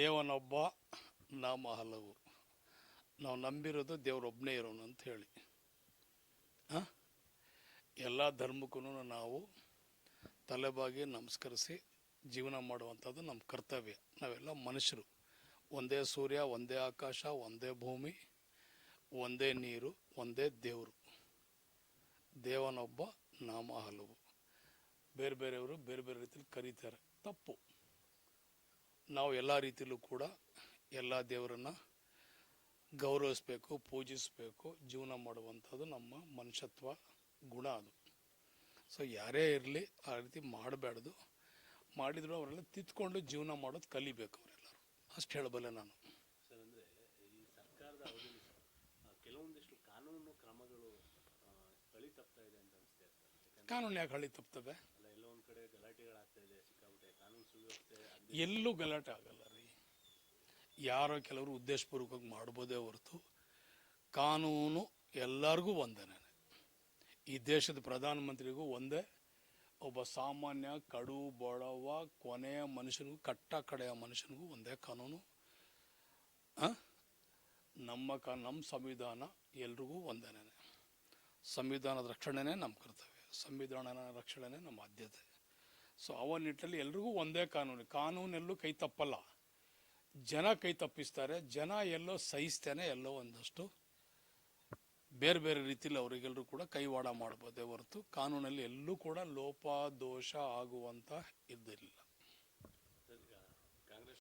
ದೇವನೊಬ್ಬ ನಾಮ ಹಲವು. ನಾವು ನಂಬಿರೋದು ದೇವರೊಬ್ಬನೇ ಇರೋನು ಅಂತ ಹೇಳಿ? ಎಲ್ಲ ಧರ್ಮಕ್ಕೂ ನಾವು ತಲೆಬಾಗಿ ನಮಸ್ಕರಿಸಿ ಜೀವನ ಮಾಡುವಂಥದ್ದು ನಮ್ಮ ಕರ್ತವ್ಯ. ನಾವೆಲ್ಲ ಮನುಷ್ಯರು. ಒಂದೇ ಸೂರ್ಯ, ಒಂದೇ ಆಕಾಶ, ಒಂದೇ ಭೂಮಿ, ಒಂದೇ ನೀರು, ಒಂದೇ ದೇವರು. ದೇವನೊಬ್ಬ ನಾಮ ಹಲವು. ಬೇರೆ ಬೇರೆಯವರು ಬೇರೆ ಬೇರೆ ರೀತಿಯಲ್ಲಿ ಕರೀತಾರೆ. ತಪ್ಪು. ನಾವು ಎಲ್ಲ ರೀತಿಯಲ್ಲೂ ಕೂಡ ಎಲ್ಲ ದೇವರನ್ನ ಗೌರವಿಸಬೇಕು ಪೂಜಿಸಬೇಕು ಜೀವನ ಮಾಡುವಂಥದ್ದು ನಮ್ಮ ಮನುಷ್ಯತ್ವ ಗುಣ ಅದು. ಸೊ ಯಾರೇ ಇರಲಿ ಆ ರೀತಿ ಮಾಡಬಾರ್ದು ಮಾಡಿದ್ರು ಅವರೆಲ್ಲ ತಿತ್ಕೊಂಡು ಜೀವನ ಮಾಡೋದು ಕಲಿಬೇಕು ಅವರೆಲ್ಲರೂ. ಅಷ್ಟು ಹೇಳಬಲ್ಲೆ ನಾನು. ಸರ್ ಅಂದ್ರೆ ಈ ಸರ್ಕಾರದ ಅವಧಿಯಲ್ಲಿ ಕೆಲವೊಂದಿಷ್ಟು ಕಾನೂನು ಕ್ರಮಗಳು ಹಳಿ ತಪ್ತಾ ಇದೆ ಅಂತ ಕಾನೂನು ಯಾಕೆ ಹಳಿ ತಪ್ತವೆ ಎಲ್ಲೋ ಒಂದ್ ಕಡೆ ಗಲಾಟೆಗಳಾಗ್ತಾ ಇದೆ ಸಿಕ್ಕಾಪಟ್ಟೆ ಕಾನೂನು ಸುವ್ಯವಸ್ಥೆ ಎಲ್ಲೂ ಗಲಾಟೆ ಆಗಲ್ಲ ರೀ. ಯಾರೋ ಕೆಲವರು ಉದ್ದೇಶಪೂರ್ವಕವಾಗಿ ಮಾಡ್ಬೋದೇ ಹೊರತು ಕಾನೂನು ಎಲ್ಲರಿಗೂ ಒಂದೇನೆ ಈ ದೇಶದ ಪ್ರಧಾನಮಂತ್ರಿಗೂ ಒಂದೇ, ಒಬ್ಬ ಸಾಮಾನ್ಯ, ಕಡು ಬಡವ ಕೊನೆಯ ಮನುಷ್ಯನಿಗೂ, ಕಟ್ಟ ಕಡೆಯ ಮನುಷ್ಯನಿಗೂ ಒಂದೇ ಕಾನೂನು? ನಮ್ಮ ಕ, ನಮ್ಮ ಸಂವಿಧಾನ ಎಲ್ರಿಗೂ ಒಂದೇನೆ ಸಂವಿಧಾನದ ರಕ್ಷಣೆನೇ ನಮ್ಮ ಕರ್ತವ್ಯ. ಸಂವಿಧಾನದ ರಕ್ಷಣೆನೇ ನಮ್ಮ ಆದ್ಯತೆ. ಸೊ ಅವ ನಿಟ್ಟಲ್ಲಿ ಎಲ್ರಿಗೂ ಒಂದೇ ಕಾನೂನು ಕಾನೂನೆಲ್ಲೂ ಕೈ ತಪ್ಪಲ್ಲ ಜನ ಕೈ ತಪ್ಪಿಸ್ತಾರೆ ಜನ ಎಲ್ಲೋ ಸಹಿಸ್ತೇನೆ ಎಲ್ಲೋ ಒಂದಷ್ಟು ಬೇರೆ ಬೇರೆ ರೀತಿಯಲ್ಲಿ ಅವರಿಗೆಲ್ಲರೂ ಕೂಡ ಕೈವಾಡ ಮಾಡ್ಬೋದೇ ಹೊರತು ಕಾನೂನಲ್ಲಿ ಎಲ್ಲೂ ಕೂಡ ಲೋಪ ದೋಷ ಆಗುವಂತ ಇದ್ದಿಲ್ಲ